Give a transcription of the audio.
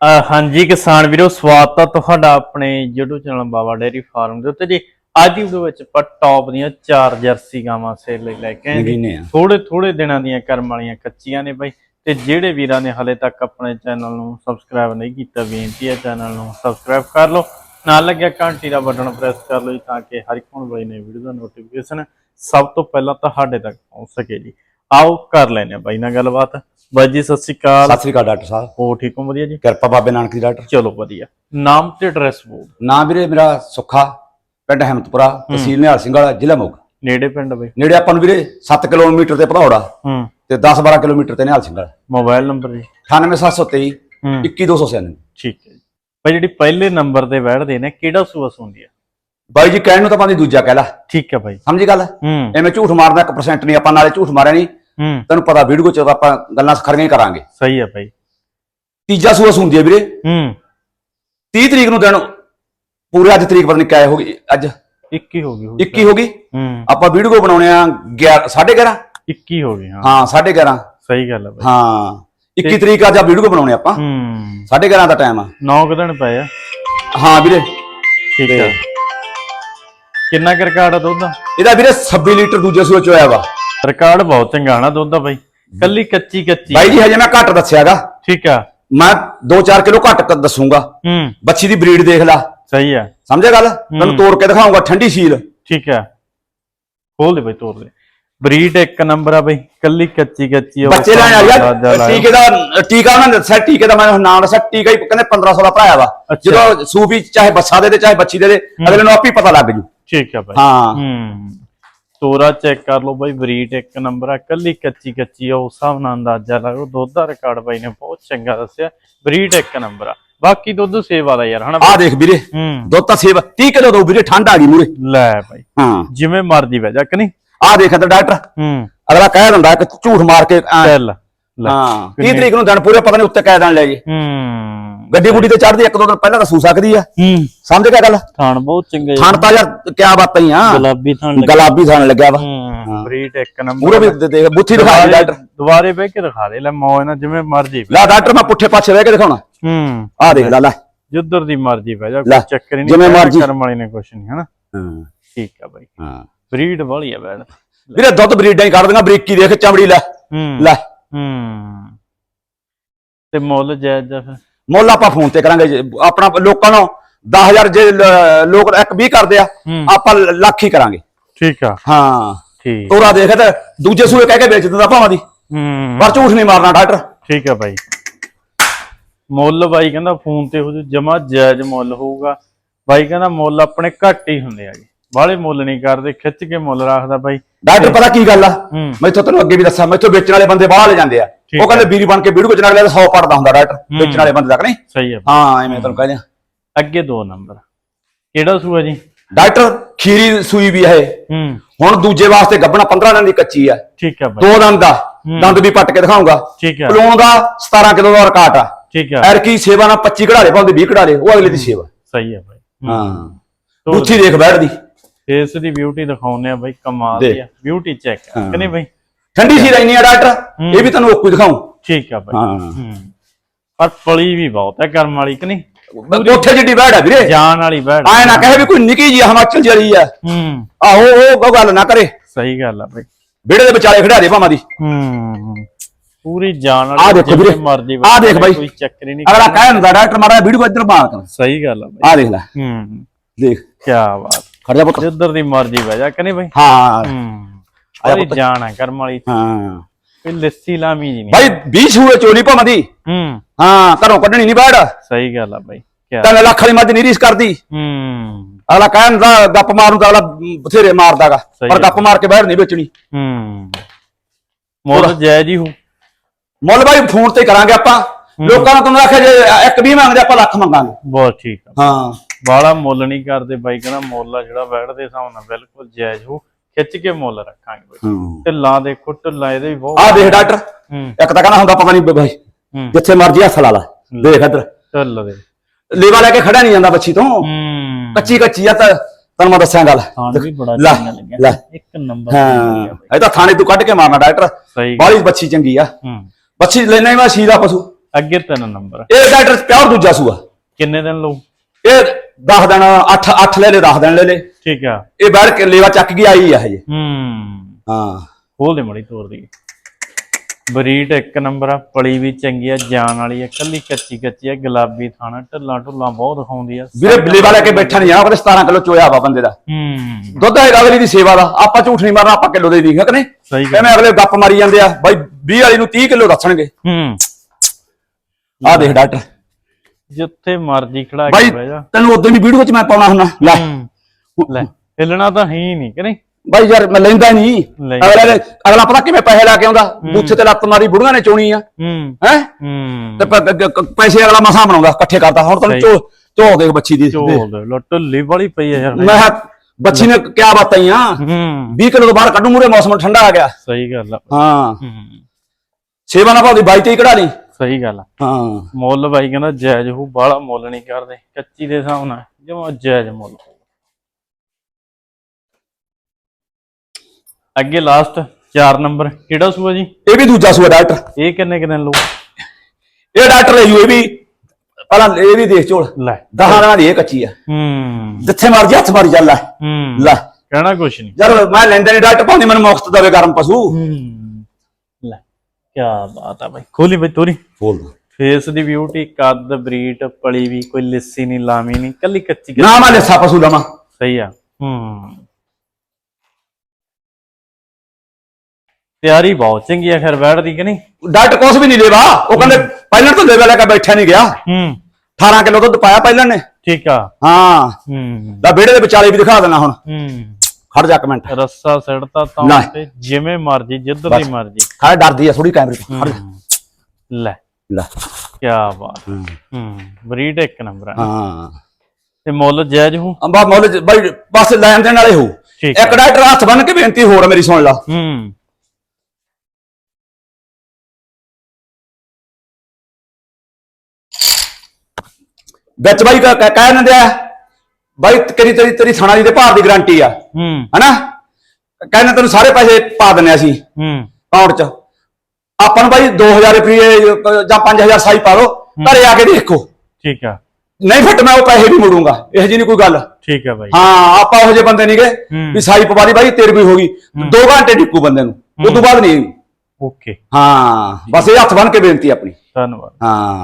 ਅਹ ਹਾਂਜੀ ਕਿਸਾਨ ਵੀਰੋ ਸਵਾਗਤ ਹੈ ਤੁਹਾਡਾ ਆਪਣੇ YouTube channel Baba dairy farm ਦੇ ਉੱਤੇ ਜੀ। ਅੱਜ ਦੀ ਵੀਡੀਓ ਵਿੱਚ ਆਪਾਂ ਟੌਪ ਦੀਆਂ ਚਾਰ ਜਰਸੀ ਗਾਵਾਂ ਸੇਲ ਲਈ ਲੈ ਕੇ ਆਏ ਜੀ ਨਗੀਨੇ ਆ। ਥੋੜੇ ਥੋੜੇ ਦਿਨਾਂ ਦੀਆਂ ਕਰਮ ਵਾਲੀਆਂ ਕੱਚੀਆਂ ਨੇ ਬਾਈ। ਤੇ ਜਿਹੜੇ ਵੀਰਾਂ ਨੇ ਹਲੇ ਤੱਕ ਆਪਣੇ ਚੈਨਲ ਨੂੰ ਸਬਸਕ੍ਰਾਈਬ ਨਹੀਂ ਕੀਤਾ ਬੇਨਤੀ ਹੈ ਚੈਨਲ ਨੂੰ ਸਬਸਕ੍ਰਾਈਬ ਕਰ ਲਓ। ਨਾਲ ਲੱਗਿਆ ਘੰਟੀ ਦਾ ਬਟਨ ਪ੍ਰੈਸ ਕਰ ਲਓ ਜੀ ਤਾਂ ਕਿ ਹਰ ਇੱਕ ਬਾਈ ਨੇ ਵੀਡੀਓ ਦਾ ਨੋਟੀਫਿਕੇਸ਼ਨ ਸਭ ਤੋਂ ਪਹਿਲਾਂ ਤੁਹਾਡੇ ਤੱਕ ਪਹੁੰਚ ਸਕੇ ਜੀ। ਆਓ ਕਰ ਲੈਨੇ ਆ ਬਾਈ ਨਾਲ ਗੱਲਬਾਤ। ਬਾਈ ਜੀ ਸਤਿ ਸ਼੍ਰੀ ਅਕਾਲ। ਸਤਿ ਸ੍ਰੀ ਅਕਾਲ ਡਾਕਟਰ ਸਾਹਿਬ। ਹੋ ਠੀਕ ਹੋ? ਵਧੀਆ ਜੀ? ਕਿਰਪਾ ਬਾਬੇ ਨਾਨਕ ਦੀ ਡਾਕਟਰ। ਚਲੋ ਵਧੀਆ। ਨਾਮ ਤੇ ਐਡਰੈਸ ਬੋਲ ਨਾਮ ਵੀਰੇ ਮੇਰਾ ਸੁੱਖਾ ਪਿੰਡ ਹਮਤਪੁਰਾ ਤਹਿਸੀਲ ਨਿਹਾਲ ਸਿੰਘ ਵਾਲਾ ਜ਼ਿਲ੍ਹਾ ਮੋਗਾ। ਨੇੜੇ ਪਿੰਡ ਬਈ। ਨੇੜੇ ਆਪਾਂ ਨੂੰ ਵੀਰੇ 7 ਕਿਲੋਮੀਟਰ ਤੇ ਭਦੌੜਾ ਹੂੰ। ਤੇ 10-12 ਕਿਲੋਮੀਟਰ ਤੇ ਨਿਹਾਲ ਸਿੰਘ ਵਾਲਾ। ਮੋਬਾਈਲ ਨੰਬਰ ਜੀ। 98723 ਹੂੰ। 21296 ਠੀਕ ਹੈ ਜੀ। ਬਾਈ ਜਿਹੜੀ ਪਹਿਲੇ ਨੰਬਰ ਤੇ ਬੈਠਦੇ ਨੇ ਕਿਹੜਾ ਸੂਆ ਸੁੰਦੀ ਆ? ਬਾਈ ਜੀ ਕਹਿਣ ਨੂੰ ਤਾਂ ਪਾਣੀ ਦੂਜਾ ਕਹਿ ਲਾ। ਠੀਕ ਹੈ ਬਾਈ। ਸਮਝੀ ਗੱਲ? ਹੂੰ। ਐਵੇਂ ਝੂਠ ਮਾਰਦਾ 1% ਨਹੀਂ ਆਪਾਂ ਨਾਲੇ ਝੂਠ ਮਾਰਿਆ ਨਹੀਂ। ਹੂੰ। ਤੈਨੂੰ ਪਤਾ ਵੀਡੀਓ ਚ ਆਪਾਂ ਗੱਲਾਂ ਖਰੀਆਂ ਹੀ ਕਰਾਂਗੇ। ਸਹੀ ਹੈ ਬਾਈ। ਤੀਜਾ ਸੂਆ ਸੁਣਦੀ ਹੈ ਵੀਰੇ। ਹੂੰ। 30 ਤਰੀਕ ਨੂੰ ਦਿਨ ਪੂਰੇ ਅੱਜ ਤਰੀਕ ਪਤਾ ਨਹੀਂ ਕਿਆ ਹੋ ਗਈ ਅੱਜ। 21 ਹੋ ਗਈ 21 ਹੋ ਗਈ? ਹੂੰ। ਆਪਾਂ ਵੀਡੀਓ ਬਣਾਉਣੇ ਆ 11 11:30 21 ਹੋ ਗਈ ਹਾਂ। ਹਾਂ 11:30 ਸਹੀ ਗੱਲ ਹੈ ਬਾਈ। ਹਾਂ 21 ਤਰੀਕ ਅੱਜ ਆ ਵੀਡੀਓ ਬਣਾਉਣੇ ਆਪਾਂ। ਹੂੰ। 11:30 ਦਾ ਟਾਈਮ ਆ। 9 ਦਿਨ ਪਏ ਆ। ਹਾਂ ਵੀਰੇ। ਠੀਕ ਹੈ। ਕਿੰਨਾ ਕੁ ਰਿਕਾਰਡ ਆ ਦੁੱਧ? ਦਾ ਇਹਦਾ ਵੀਰੇ 26 ਲੀਟਰ ਦੂਜੇ ਸੂਏ ਚ ਹੋਇਆ ਵਾ। ਰਿਕਾਰਡ ਬਹੁਤ ਚੰਗਾ ਨਾ ਦੁੱਧ ਦਾ ਬਾਈ। ਕੱਲੀ ਕੱਚੀ ਕੱਚੀ ਬਾਈ ਜੀ ਹਜੇ ਮੈਂ ਘੱਟ ਦੱਸਿਆਗਾ। ਠੀਕ ਆ। ਮੈਂ 2-4 ਕਿਲੋ ਘੱਟ ਦੱਸੂਗਾ। ਹੂੰ। ਬੱਚੀ ਦੀ ਬਰੀਡ ਦੇਖ ਲੈ। ਸਹੀ ਆ। ਸਮਝਿਆ ਗੱਲ? ਤੈਨੂੰ ਤੋੜ ਕੇ ਦਿਖਾਉਂਗਾ ਠੰਡੀ ਸੀਲ ਠੀਕ ਆ। ਖੋਲ ਦੇ ਬਾਈ ਤੋੜ ਦੇ। ਬਰੀਡ ਇੱਕ ਨੰਬਰ ਆ ਬਾਈ। ਕੱਲੀ ਕੱਚੀ ਕੱਚੀ ਬੱਚੇ ਲੈਣ ਆ ਯਾਰ। ਟੀਕੇ ਦਾ ਟੀਕਾ ਉਹਨਾਂ ਨੇ ਦੱਸਿਆ ਟੀਕੇ ਦਾ ਮੈਂ ਨਾਮ ਦੱਸਿਆ ਟੀਕਾ ਹੀ ਕਹਿੰਦੇ 1500 ਦਾ ਭਰਾਇਆ ਵਾ। ਜਦੋਂ ਸੂਪੀ ਚਾਹੇ ਬੱਸਾ ਦੇ ਦੇ ਚਾਹੇ ਬੱਚੀ ਦੇ ਦੇ ਅਗਲੇ ਨੂੰ ਆਪੇ ਹੀ ਪਤਾ ਲੱਗ ਜੂ। ਠੀਕ ਆ ਬਾਈ। ਹਾਂ। ਹੂੰ। ਤੋਰਾ ਚੈੱਕ ਕਰ ਲਓ ਬਾਈ ਬਰੀਡ ਇੱਕ ਨੰਬਰ ਆ ਕੱਲੀ ਕੱਚੀ ਕੱਚੀ ਆ ਉਸ ਹਿਸਾਬ ਨਾਲ ਅੰਦਾਜ਼ਾ ਲਾਓ। ਦੁੱਧ ਦਾ ਰਿਕਾਰਡ ਬਾਈ ਨੇ ਬਹੁਤ ਚੰਗਾ ਦੱਸਿਆ। ਬਰੀਡ ਇੱਕ ਨੰਬਰ ਆ। ਬਾਕੀ ਦੁੱਧ ਸੇਵ ਵਾਲਾ ਯਾਰ ਹਨਾ ਆਹ ਦੇਖ ਵੀਰੇ ਦੁੱਧ ਤਾਂ ਸੇਵ 30 ਕਿਲੋ ਦੋ ਵੀਰੇ ਠੰਡ ਆ ਗਈ ਮੂਰੇ। ਲੈ ਬਾਈ। ਹਾਂ। ਜਿਵੇਂ ਮਰਜ਼ੀ ਵੈ ਜਾ ਕਿ ਨਹੀਂ? ਆਹ ਦੇਖ ਇੱਧਰ ਡਾਕਟਰ। ਹੂੰ। ਅਗਲਾ ਕਹਿ ਦਿੰਦਾ ਕਿ ਝੂਠ ਮਾਰ ਕੇ ਚੱਲ। ਲੈ। ਹਾਂ। 30 ਤਰੀਕ ਨੂੰ ਦਿਨ ਪੂਰੇ ਪਤਾ ਨਹੀਂ ਉੱਤੇ ਕਹਿ ਦੇਣ ਲੈ ਜੀ ਹੂੰ। ਗੱਡੀ ਗੁੱਡੀ ਤੇ ਚੜਦੀ ਇੱਕ ਦੋ ਦਿਨ ਪਹਿਲਾਂ ਤਾਂ ਸੂ ਸਕਦੀ ਆ। ਹੂੰ। ਸਮਝ ਗਿਆ ਗੱਲ? ਥਾਣ ਬਹੁਤ ਚੰਗੇ ਥਣ ਤਾਂ ਯਾਰ ਕਿਆ ਬਾਤਾਂ ਹੀ ਆ। ਗੁਲਾਬੀ ਥਾਣ ਲੱਗੇ ਗੁਲਾਬੀ ਥਣ ਲੱਗਿਆ ਵਾ। ਹੂੰ ਬਰੀਡ ਇੱਕ ਨੰਬਰ ਮੂਰੇ ਵੀ ਦੇ- ਦੇਖ ਬੁੱਥੀ ਦਿਖਾ ਦੇ ਡਾਕਟਰ। ਦੁਬਾਰੇ ਬਹਿ ਕੇ ਦਿਖਾ ਦੇ ਲੈ ਮੌਜ ਨਾਲ ਜਿਵੇਂ ਮਰਜ਼ੀ ਲੈ ਡਾਕਟਰ ਮੈਂ ਪੁੱਠੇ ਪਾਛੇ ਬਹਿ ਕੇ ਦਿਖਾਉਣਾ। ਹੂੰ। ਆਹ ਦੇਖ ਲੈ ਲੈ। ਜਿੱਧਰ ਦੀ ਮਰਜ਼ੀ ਬਹਿ ਜਾ ਕੋਈ ਚੱਕਰ ਨਹੀਂ ਜਿਵੇਂ ਮਰਜ਼ੀ। ਕਰਮ ਵਾਲੀ ਨੇ ਕੁਛ ਨਹੀਂ ਹਨਾ? ਹਾਂ। ਠੀਕ ਆ ਬਾਈ। ਹਾਂ। ਬਰੀਡ ਵਾਲੀ ਆ ਬੈਣ ਵੀਰੇ ਦੁੱਧ ਬਰੀਡਾਂ ਹੀ ਕੱਢ ਦਿੰਗਾ ਬਰੀਕੀ ਦੇਖ ਚਮੜੀ ਲੈ। ਹੂੰ। ਲੈ। ਹੂੰ। ਤੇ ਮੁੱਲ ਜਾਇਜ਼ ਦਾ ਫਿਰ। ਮੁੱਲ ਆਪਾਂ ਫੋਨ ਤੇ ਕਰਾਂਗੇ ਜੀ। ਆਪਣਾ ਲੋਕਾਂ ਨੂੰ 10000 ਜੇ ਲ- ਲੋਕ ਇੱਕ 20 ਕਰਦੇ ਆ ਹੂੰ। ਆਪਾਂ ਲੱਖ ਹੀ ਕਰਾਂਗੇ। ਠੀਕ ਆ। ਹਾਂ। ਠੀਕ। ਤੋਰਾ ਦੇਖ ਤੇ ਦੂਜੇ ਸੂਏ ਕਹਿ ਕੇ ਵੇਚ ਦਿੰਦਾ ਭਾਵਾਂ ਦੀ। ਹੂੰ। ਪਰ ਝੂਠ ਨਹੀਂ ਮਾਰਨਾ ਡਾਕਟਰ। ਠੀਕ ਆ ਬਾਈ। ਮੁੱਲ ਬਾਈ ਕਹਿੰਦਾ ਫੋਨ ਤੇ ਉਹ ਜਮਾ ਜਾਇਜ਼ ਮੁੱਲ ਹੋਊਗਾ। ਬਾਈ ਕਹਿੰਦਾ ਮੁੱਲ ਆਪਣੇ ਘੱਟ ਹੀ ਹੁੰਦੇ ਆ ਜੀ। ਬਾਹਲੇ ਮੁੱਲ ਨਹੀਂ ਕਰਦੇ ਖਿੱਚ ਕੇ ਮੁੱਲ ਰੱਖਦਾ ਬਾਈ। ਡਾਕਟਰ ਪਤਾ ਕੀ ਗੱਲ ਆ? ਮੈਥੋਂ ਤੈਨੂੰ ਅੱਗੇ ਵੀ ਦੱਸਾਂ ਮੈਥੋਂ ਵੇਚਣ ਵਾਲੇ ਬੰਦੇ ਬਾਹਰ ਲੈ ਜਾਂਦੇ ਆ। ਉਹ ਕਹਿੰਦੇ ਵੀਰੀ ਬਣ ਕੇ ਵੀਡੀਓ ਚ ਅਗਲੇ ਦਾ 100 ਪੜਦਾ ਹੁੰਦਾ ਡਾਕਟਰ ਵੇਚਣ ਵਾਲੇ ਬੰਦੇ ਤੱਕ ਨਹੀਂ? ਸਹੀ ਆ। ਹਾਂ ਐਵੇਂ ਤੈਨੂੰ ਕਹਿੰਦੇ ਅੱਗੇ ਦੋ ਨੰਬਰ। ਕਿਹੜਾ ਸੂਆ ਜੀ? ਡਾਕਟਰ ਖੀਰੀ ਸੂਈ ਵੀ ਹੈ। ਹੁਣ ਦੂਜੇ ਵਾਸਤੇ ਗੱਬਣਾ 15 ਦਿਨ ਦੀ ਕੱਚੀ ਆ। ਠੀਕ ਆ ਬਾਈ। ਦੋ ਦੰਦ ਦਾ ਦੰਦ ਵੀ ਪੱਟ ਕੇ ਦਿਖਾਉਂਗਾ। ਠੀਕ ਆ। ਪਲੂਣ ਦਾ 17 ਕਿਲੋ ਦਾ ਰਿਕਾਰਡ ਆ। ਠੀਕ ਆ। ਐਰ ਕੀ ਸੇਵਾ ਨਾਲ 25 ਕਢਾਲੇ ਪਾਉਂਦੇ 20 ਕਢਾਲੇ ਉਹ ਅਗਲੇ ਦੀ ਸੇਵਾ। ਸਹੀ ਆ ਬਾਈ। ਹਾਂ। ਉੱਚੀ ਦੇਖ ਬੈਠਦੀ ਫੇਸ ਦੀ ਬਿਊਟੀ ਦਿਖਾਉਂਦੇ ਆ ਬਾਈ ਕਮਾਲ ਦੀ ਆ। ਬਿਊਟੀ ਚੈੱਕ ਕਿ ਨਹੀਂ ਬਾਈ? ਠੰਡੀ ਸੀ ਰਹਿਣੀ ਆ ਡਾਕਟਰ। ਇਹ ਵੀ ਤੈਨੂੰ ਓਕੂ ਦਿਖਾਉਂ। ਠੀਕ ਆ ਬਾਈ। ਹਾਂ। ਪਰ ਪਲੀ ਵੀ ਬਹੁਤ ਹੈ ਕਰਮ ਵਾਲੀ ਕਿ ਨਹੀਂ? ਉੱਥੇ ਜਿੱਡੀ ਬੈਠ ਆ ਵੀਰੇ। ਜਾਨ ਵਾਲੀ ਬੈੜ ਆਏ ਨਾ ਕਹੇ ਵੀ ਕੋਈ ਨਿੱਕੀ ਜੀ ਹਿਮਾਚਲ ਜਰੀ ਆ। ਹੂੰ। ਆਹੋ ਉਹ ਗੱਲ ਨਾ ਕਰੇ। ਸਹੀ ਗੱਲ ਆ ਬਾਈ। ਵਿਹੜੇ ਦੇ ਵਿਚਾਲੇ ਖੜਾ ਦੇ ਭਾਵਾਂ ਦੀ। ਹੂੰ ਪੂਰੀ ਜਾਨ ਵਾਲੀ ਦੇਖੋ ਵੀਰੇ, ਮਰਜ਼ੀ ਆਹ ਦੇਖ ਬਾਈ। ਕੋਈ ਚੱਕਰ ਨਹੀਂ ਅਗਲਾ ਕਹਿ ਡਾਕਟਰ ਮਾੜਾ ਵੀਡੀਓ ਇੱਧਰ ਮਾਰ ਕਰ ਸਹੀ ਗੱਲ ਆ ਬਾਈ। ਆ ਦੇਖ ਲੈ। ਹੂੰ। ਦੇਖ। ਕੀ ਬਾਤ। ਖੜ ਜਾ ਪੁੱਤ। ਜਿੱਧਰ ਦੀ ਮਰਜ਼ੀ ਬਹਿ ਜਾ ਕਿ ਨਹੀਂ ਬਾਈ? ਹਾਂ ਹੂੰ। ਜਾਨ ਆ ਕਰਮ ਵਾਲੀ। ਹਾਂ। ਕੋਈ ਲੱਸੀ ਲਾਮੀ ਜੀ ਨਹੀਂ। ਭਾਈ 20 ਸੂਏ ਚੋਲੀ ਭਾਵਾਂ ਦੀ ਹੂੰ। ਹਾਂ ਘਰੋਂ ਕੱਢਣੀ ਨਹੀਂ ਬੈੜ। ਸਹੀ ਗੱਲ ਆ ਬਾਈ ਕੀ ਤਿੰਨ ਲੱਖ ਵਾਲੀ ਮੱਝ ਨਹੀਂ ਰੀਸ ਕਰਦੀ। ਹੂੰ। ਅਗਲਾ ਕਹਿਣ ਦਾ ਗੱਪ ਮਾਰਨ ਦਾ ਅਗਲਾ ਬਥੇਰੇ ਮਾਰਦਾਗਾ। ਪਰ। ਗੱਪ ਮਾਰ ਕੇ ਬਾਹਰ ਨਹੀਂ ਵੇਚਣੀ। ਹੂੰ। ਮੁੱਲ ਜਾਇਜ਼ ਹੀ ਹੋ। ਮੁੱਲ ਭਾਈ ਫੋਨ ਤੇ ਕਰਾਂਗੇ ਆਪਾਂ। ਲੋਕਾਂ ਨੂੰ ਤੁਹਾਨੂੰ ਆਖਿਆ ਜੇ ਇੱਕ ਵੀ ਮੰਗਦੇ ਆਪਾਂ ਲੱਖ ਮੰਗਾਂਗੇ। ਬਹੁਤ ਠੀਕ ਆ। ਹਾਂ। ਬਾਲਾ ਮੁੱਲ ਨਹੀਂ ਕਰਦੇ ਬਾਈ ਕਹਿੰਦਾ ਮੁੱਲ ਆ ਜਿਹੜਾ ਬੈਠ ਦੇ ਹਿਸਾਬ ਨਾਲ ਬਿਲਕੁਲ ਜਾਇਜ਼ ਹੋ ਖਿੱਚ ਕੇ ਮੁੱਲ ਰੱਖਾਂਗੇ ਬਾਈ। ਢਿੱਲਾਂ ਦੇਖੋ ਢਿੱਲਾਂ ਇਹਦੇ ਵੀ ਬਹੁਤ ਆਹ ਦੇਖ ਡਾਕਟਰ ਇੱਕ ਤਾਂ ਕਹਿੰਦਾ ਹੁੰਦਾ ਪਤਾ ਨਹੀਂ ਹੂੰ। ਜਿੱਥੇ ਮਰਜ਼ੀ ਹੱਥ ਲਾ ਲਾ। ਦੇਖ ਇੱਧਰ। ਢਿੱਲ ਦੇ। ਲੇਵਾ ਲੈ ਕੇ ਖੜਾ ਨਹੀਂ ਜਾਂਦਾ ਬੱਚੀ ਤੋਂ। ਕੱਚੀ ਕੱਚੀ ਆ ਤਾਂ ਤੈਨੂੰ ਮੈਂ ਦੱਸਾਂ ਗੱਲ। ਵੀ ਲੈ, ਚੰਗਾ ਲੱਗਿਆ। ਲੈ। ਇੱਕ ਨੰਬਰ ਹਾਂ ਇਹ ਤਾਂ ਥਾਣੇ ਤੂੰ ਕੱਢ ਕੇ ਮਾਰਨਾ ਡਾਕਟਰ। ਬਾਲੀ ਬੱਚੀ ਚੰਗੀ ਆ। ਬੱਚੀ ਲੈਣਾ ਹੀ ਮੈਂ ਸੀਦਾ ਪਸ਼ੂ। ਅੱਗੇ ਤਿੰਨ ਨੰਬਰ। ਇਹ ਡਾਕਟਰ ਪਿਓਰ ਦੂਜਾ ਸੂਆ। ਕਿੰਨੇ ਦਿਨ ਲਊ? ਇਹ 10 ਦਿਨ 8 8 ਲੈ ਲੈ 10 ਦਿਨ ਲੈ ਲੈ। ਠੀਕ ਆ। ਇਹ ਬਾਹਰ ਕੇ ਲੇਵਾ ਚੱਕ ਗਈ ਆਈ ਆ ਹਜੇ ਹੂੰ। ਹਾਂ। ਖੋਲ ਦੇ ਮੜੀ ਤੋਰ ਦੀ। ਬਰੀਡ ਇੱਕ ਨੰਬਰ ਆ ਪਲੀ ਵੀ ਚੰਗੀ ਆ ਜਾਨ ਵਾਲੀ ਆ ਕੱਲੀ ਕੱਚੀ ਕੱਚੀ ਆ ਗੁਲਾਬੀ ਥਾਣਾ ਢੱਲਾ ਢੁੱਲਾ ਬਹੁਤ ਦਿਖਾਉਂਦੀ ਆ। ਵੀਰੇ ਲੇਵਾ ਲੈ ਕੇ ਬੈਠਾ ਨਹੀਂ ਜਾਣਾ ਉਹਦੇ 17 ਕਿਲੋ ਚੋਇਆ ਵਾ ਬੰਦੇ ਦਾ। ਹੂੰ। ਦੁੱਧ ਹੈਗਾ ਅਗਲੀ ਦੀ ਸੇਵਾ ਦਾ ਆਪਾਂ ਝੂਠ ਨਹੀਂ ਮਾਰਨਾ ਆਪਾਂ ਕਿਲੋ ਦੇ ਦੀ ਕਿ ਨਹੀਂ? ਸਹੀ ਗੱਲ। ਐਵੇਂ ਅਗਲੇ ਗੱਪ ਮਾਰੀ ਜਾਂਦੇ ਆ ਬਾਈ 20 ਵਾਲੀ ਨੂੰ 30 ਕਿਲੋ ਦੱਸਣਗੇ। ਹੂੰ। ਆਹ ਦੇਖ ਡਾਕਟਰ। ਜਿੱਥੇ ਮਰਜ਼ੀ ਖੜਾ ਬਾਈ ਕੇ ਬਹਿ ਜਾ। ਤੈਨੂੰ ਉਦੋਂ ਦੀ ਵੀਡੀਓ ਵਿੱਚ ਮੈਂ ਪਾਉਣਾ ਹੁੰਦਾ। ਲੈ। ਲੈ ਹਿੱਲਣਾ ਤਾਂ ਹੈ ਹੀ ਨਹੀਂ ਕਿ ਨਹੀਂ? ਬਾਈ ਯਾਰ ਮੈਂ ਲੈਂਦਾ ਨਹੀਂ। ਅਗਲਾ ਅਗਲਾ ਪਤਾ ਕਿਵੇਂ ਪੈਸੇ ਲਾ ਕੇ ਆਉਂਦਾ? ਬੂਥੇ ਤੇ ਲੱਤ ਮਾਰੀ ਬੁੜੀਆਂ ਨੇ ਚੋਣੀ ਆ। ਹੂੰ। ਹੈ? ਹੂੰ। ਤੇ ਪ- ਪੈਸੇ ਅਗਲਾ ਮਸਾਂ ਬਣਾਉਂਦਾ ਇਕੱਠੇ ਕਰਦਾ। ਹੁਣ ਤੈਨੂੰ। ਝੋ ਝੋ ਦੇਖ ਬੱਚੀ ਦੀ। ਝੋਲ ਦੇ। ਲੋ ਢੁੱਲੀ ਵਾਲੀ ਪਈ ਆ ਯਾਰ। ਮੈਂ ਕਿਹਾ, ਬੱਚੀ ਨੇ ਕਿਆ ਬਾਤਾਂ ਹੀ ਆ? ਹੂੰ। 20 ਕਿਲੋ ਤੋਂ ਬਾਹਰ ਕੱਢੂ ਮੂਰੇ ਮੌਸਮ ਠੰਡਾ ਆ ਗਿਆ। ਸਹੀ ਗੱਲ ਆ। ਹਾਂ। ਹੂੰ। ਸੇਵਾ ਨਾ ਭਾਉਂਦੀ ਬਾਈ ਤੇ ਹੀ ਕਢਾ ਲਈ। ਸਹੀ ਗੱਲ ਆ। ਹਾਂ। ਮੁੱਲ ਬਾਈ ਕਹਿੰਦਾ ਜਾਇਜ਼ ਹੋ ਬਾਹਲਾ ਮੁੱਲ ਨਹੀਂ ਕਰਦੇ ਕੱਚੀ ਦੇ ਹਿਸਾਬ ਨਾਲ ਜਮਾ ਜਾਇਜ਼ ਮੁੱਲ ਅੱਗੇ ਲਾਸਟ 4 ਨੰਬਰ ਕਿਹੜਾ ਸੂਆ ਜੀ? ਇਹ ਵੀ ਦੂਜਾ ਸੂਆ ਡਾਕਟਰ। ਇਹ ਕਿੰਨੇ ਕਿੰਨੇ ਲਊ? ਇਹ ਡਾਕਟਰ ਇਹ ਵੀ ਪਹਿਲਾਂ ਇਹ ਵੀ ਦੇਖ ਝੋਲ। ਲੈ। ਦਹਾਂ ਦਿਨਾਂ ਦੀ ਇਹ ਕੱਚੀ ਆ। ਹੂੰ। ਜਿੱਥੇ ਮਰਜ਼ੀ ਹੱਥ ਮਾਰੀ ਚੱਲ ਲੈ। ਹੂੰ। ਲੈ। ਕਹਿਣਾ ਕੁਛ ਨਹੀਂ। ਯਾਰ ਮੈਂ ਲੈਂਦਾ ਨਹੀਂ ਡਾਕਟਰ ਪਾਉਂਦੀ ਮੈਨੂੰ ਮੁਫਤ ਦਵੇ ਗਰਮ ਪਸ਼ੂ। ਹੂੰ। ਲੈ ਕੀ ਬਾਤ ਆ ਬਾਈ। ਖੋਲੀ ਬਈ ਤੋਰੀ। ਬੋਲ ਫੇਸ ਦੀ ਬਿਊਟੀ ਕੱਦ ਬਰੀਟ ਪਲੀ ਵੀ ਕੋਈ ਲਿੱਸੀ ਨਹੀਂ ਲਾਮੀ ਨਹੀਂ ਕੱਲੀ ਕੱਚੀ ਨਾ ਮੈਂ ਲੈਸਾ ਪਸ਼ੂ ਲਵਾਂ। ਸਹੀ ਆ। ਹੂੰ। ਤਿਆਰੀ ਬਹੁਤ ਚੰਗੀ ਆ ਖੈਰ ਬੈਠਦੀ ਕਿ ਨਹੀਂ? ਡਾਕਟਰ ਕੁਛ ਵੀ ਨਹੀਂ ਲੈਵਾ ਉਹ ਕਹਿੰਦੇ ਪਹਿਲਾਂ ਤਾਂ ਲੈਵਾ ਲੈ ਕੇ ਬੈਠਾ ਨਹੀਂ ਗਿਆ। ਹੂੰ। 18 ਕਿਲੋ ਦੁੱਧ ਪਾਇਆ ਪਹਿਲਾਂ ਨੇ। ਠੀਕ ਆ। ਹਾਂ। ਹੂੰ। ਦਾ ਵਿਹੜੇ ਦੇ ਵਿਚਾਲੇ ਵੀ ਦਿਖਾ ਦੇਣਾ ਹੁਣ। ਹੂੰ। ਖੜ ਜਾ ਇੱਕ ਮਿੰਟ। ਰੱਸਾ ਸਿੜਤਾ ਤਾਂ। ਤੇ ਜਿਵੇਂ ਮਰਜ਼ੀ ਜਿੱਧਰ ਦੀ ਮਰਜ਼ੀ। ਖੜ ਡਰਦੀ ਆ ਥੋੜੀ ਕੈਮਰੇ ਤੋਂ ਖੜ ਜਾ। ਲੈ। ਲੈ। ਕੀ ਬਾਤ। ਹੂੰ। ਹੂੰ ਬਰੀਡ ਇੱਕ ਨੰਬਰ ਆ। ਹਾਂ। ਤੇ ਮੁੱਲ ਜਾਇਜ਼ ਹੋ? ਅੰਬਾ ਮੁੱਲ ਚ- ਬਾਈ ਬਸ ਲੈਣ ਦੇਣ ਵਾਲੇ ਹੋ। ਠੀਕ ਇੱਕ ਡਾਕਟਰ ਹੱਥ ਬੰਨ ਕੇ ਬੇਨਤੀ ਹੋਰ ਆ ਮੇਰੀ ਸੁਣ ਲਾ। ਹੂੰ। ਵਿੱਚ ਬਾਈ ਕ- ਕ- ਕਹਿ ਦਿੰਦੇ ਆ ਬਾਈ ਤੇਰੀ ਤੇਰੀ ਤੇਰੀ ਥਾਣਾ ਦੀ ਤੇ ਭਾਰ ਦੀ ਗਾਰੰਟੀ ਆ। ਹੂੰ। ਹਨਾ? ਕਹਿੰਦੇ ਤੈਨੂੰ ਸਾਰੇ ਪੈਸੇ ਪਾ ਦਿੰਨੇ ਅਸੀਂ। ਹੂੰ। ਅਕਾਊਂਟ 'ਚ। ਆਪਾਂ ਨੂੰ ਬਾਈ 2000 ਰੁਪਏ ਜਾਂ 5000 ਸਾਈ ਪਾ ਲਓ। ਘਰੇ ਆ ਕੇ ਦੇਖੋ। ਠੀਕ ਆ। ਨਹੀਂ ਫਿੱਟ ਮੈਂ ਉਹ ਪੈਸੇ ਵੀ ਮੋੜੂੰਗਾ। ਇਹ ਜੀ ਨਹੀਂ ਕੋਈ ਗੱਲ। ਠੀਕ ਆ ਬਾਈ। ਹਾਂ ਆਪਾਂ ਉਹੋ ਜਿਹੇ ਬੰਦੇ ਨਹੀਂਗੇ। ਵੀ ਸਾਈ ਪਵਾਰੀ ਬਾਈ ਤੇਰੀ ਵੀ ਹੋ ਗਈ। 2 ਘੰਟੇ ਡਿੱਕੂ ਬੰਦੇ ਨੂੰ। ਉਸ ਤੋਂ ਬਾਅਦ ਨਹੀਂ। ਓਕੇ। ਹਾਂ ਬਸ ਇਹ ਹੱਥ ਬੰਨ ਕੇ ਬੇਨਤੀ ਆਪਣੀ। ਧੰਨਵਾਦ। ਹਾਂ।